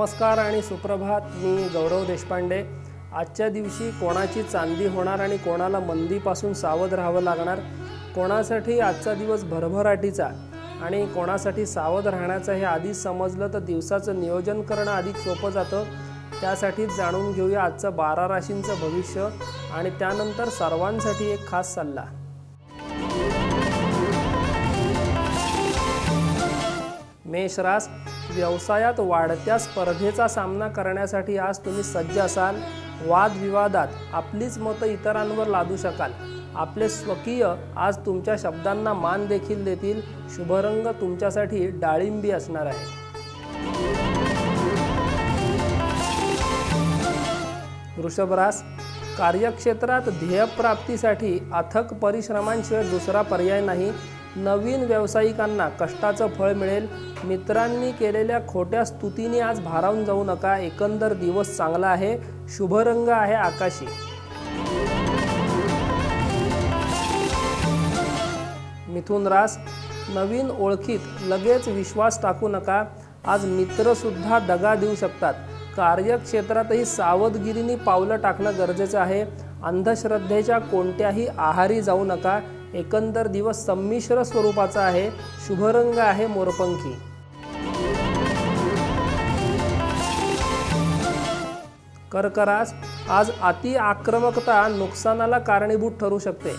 नमस्कार आणि सुप्रभात मी गौरव देशपांडे. आजच्या दिवशी कोणाची चांदी होणार आणि कोणाला मंदीपासून सावध राहावं लागणार? कोणासाठी आजचा दिवस भरभराटीचा? आणि कोणासाठी सावध राहण्याचं हे आधीच समजलं तर दिवसाचं नियोजन करणं अधिक सोपं जातं. त्यासाठीच जाणून घेऊया आजचं बारा राशींचं भविष्य आणि त्यानंतर सर्वांसाठी एक खास सल्ला. मेष रास व्यवसायात वाढत्या स्पर्धेचा सामना करण्यासाठी आज तुम्ही सज्ज असाल. वादविवादात आपलीच मतं इतरांवर लादू शकाल. आपले स्वकीय आज तुमच्या शब्दांना मान देखील देतील. शुभरंग तुमच्यासाठी डाळिंबी असणार आहे. वृषभरास कार्यक्षेत्रात ध्येयप्राप्तीसाठी अथक परिश्रमांशिवाय दुसरा पर्याय नाही. नवीन व्यावसायिकांना कष्टाचं फळ मिळेल. मित्रांनी केलेल्या खोट्या स्तुतीने आज भारावून जाऊ नका. एकंदर दिवस चांगला आहे. शुभरंग आहे आकाशी. मिथुन रास नवीन ओळखीत लगेच विश्वास टाकू नका. आज मित्रसुद्धा दगा देऊ शकतात. कार्यक्षेत्रातही सावधगिरीने पावलं टाकणं गरजेचं आहे. अंधश्रद्धेच्या कोणत्याही आहारी जाऊ नका. एकंदर दिवस संमिश्र स्वरूपाचा आहे. शुभरंग आहे मोरपंखी. कर्करास आज अति आक्रमकता नुकसानाला कारणीभूत ठरू शकते.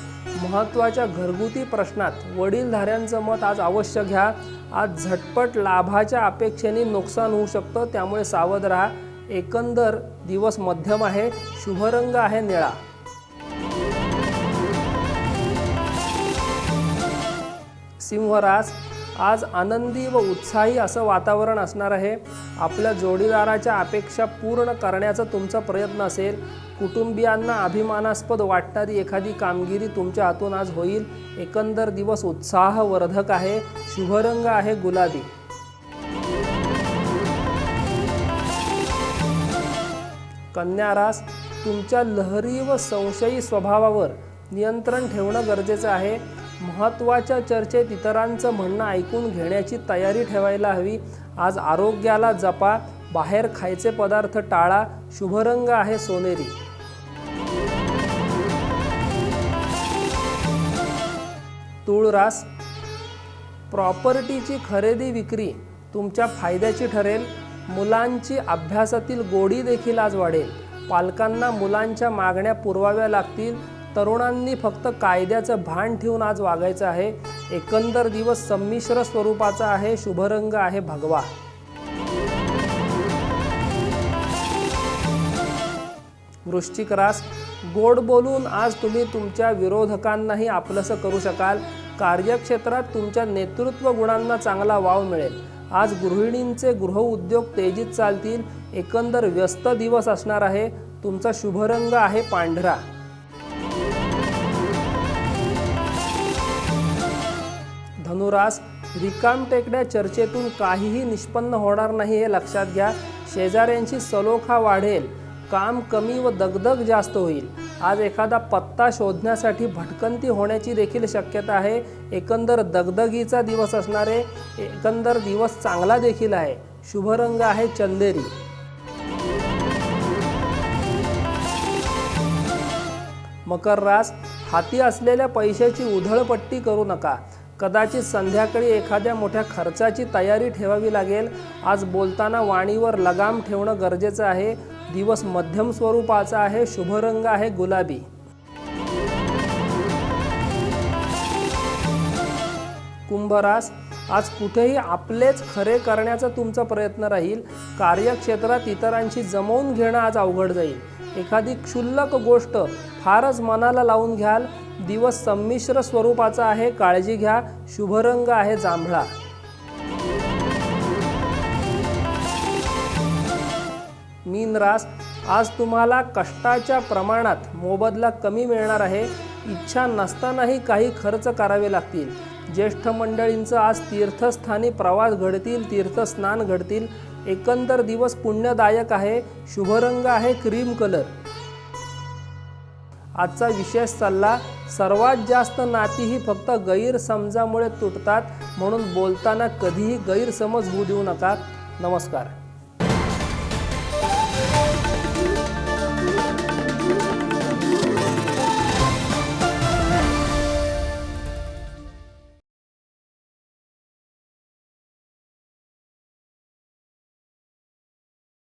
महत्त्वाच्या घरगुती प्रश्नात वडीलधाऱ्यांचं मत आज अवश्य घ्या. आज झटपट लाभाच्या अपेक्षेने नुकसान होऊ शकतं त्यामुळे सावध राहा. एकंदर दिवस मध्यम आहे. शुभरंग आहे निळा. सिंहरास आज आनंदी व उत्साही असं वातावरण असणार आहे. आपल्या जोडीदाराच्या अपेक्षा पूर्ण करण्याचा तुमचा प्रयत्न असेल. कुटुंबियांना अभिमानास्पद वाटणारी एखादी कामगिरी तुमच्या हातून आज होईल. एकंदर दिवस उत्साहवर्धक आहे. शुभरंग आहे गुलाबी. कन्या रास तुमच्या लहरी व संशयी स्वभावावर नियंत्रण ठेवणं गरजेचं आहे. महत्त्वाच्या चर्चेत इतरांचं म्हणणं ऐकून घेण्याची तयारी ठेवायला हवी. आज आरोग्याला जपा बाहेर खायचे पदार्थ टाळा शुभरंग आहे सोनेरी. तुळरास प्रॉपर्टीची खरेदी विक्री तुमच्या फायद्याची ठरेल मुलांची अभ्यासातील गोडी देखील आज वाढेल. पालकांना मुलांच्या मागण्या पुरवाव्या लागतील तरुणांनी फक्त कायद्याचं भान ठेवून आज वागायचं आहे. एकंदर दिवस संमिश्र स्वरूपाचा आहे. शुभरंग आहे भगवा. वृश्चिक रास गोड बोलून आज तुम्ही तुमच्या विरोधकांनाही आपलंसं करू शकाल. कार्यक्षेत्रात तुमच्या नेतृत्व गुणांना चांगला वाव मिळेल. आज गृहिणींचे गृहउद्योग तेजीत चालतील. एकंदर व्यस्त दिवस असणार आहे. तुमचा शुभरंग आहे पांढरा. धनुरास रिकाम टेकड्या चर्चेतून काहीही निष्पन्न होणार नाही हे लक्षात घ्या. शेजाऱ्यांची सलोखा वाढेल. काम कमी व दगदग जास्त होईल. आज एखादा पत्ता शोधण्यासाठी भटकंती होण्याची देखील शक्यता आहे. एकंदर दगदगीचा दिवस असणारे एकंदर दिवस चांगला देखील आहे. शुभरंग आहे चंदेरी. मकर रास हाती असलेल्या पैशाची उधळपट्टी करू नका. कदाचित संध्याकाळी एखाद्या मोठ्या खर्चाची तयारी ठेवावी लागेल. आज बोलताना वाणीवर लगाम ठेवणं गरजेचं आहे. दिवस मध्यम स्वरूपाचा आहे. शुभरंग आहे गुलाबी. कुंभरास आज कुठेही आपलेच खरे करण्याचा तुमचा प्रयत्न राहील. कार्यक्षेत्रात इतरांशी जमवून घेणं आज अवघड जाईल. एखादी क्षुल्लक गोष्ट फारच मनाला लावून घ्याल. दिवस संमिश्र स्वरूपाचा आहे काळजी घ्या शुभरंग आहे जांभळा. मीन रास आज तुम्हाला कष्टाच्या प्रमाणात मोबदला कमी मिळणार आहे. इच्छा नसतानाही काही खर्च करावे लागतील. ज्येष्ठ मंडळींचं आज तीर्थस्थानी प्रवास घडतील तीर्थस्नान घडतील. एकंदर दिवस पुण्यदायक आहे शुभरंग आहे क्रीम कलर. आजचा विशेष सल्ला सर्वात जास्त नाती ही फक्त गैरसमजामुळे तुटतात म्हणून बोलताना कधीही गैरसमज होऊ देऊ नका. नमस्कार.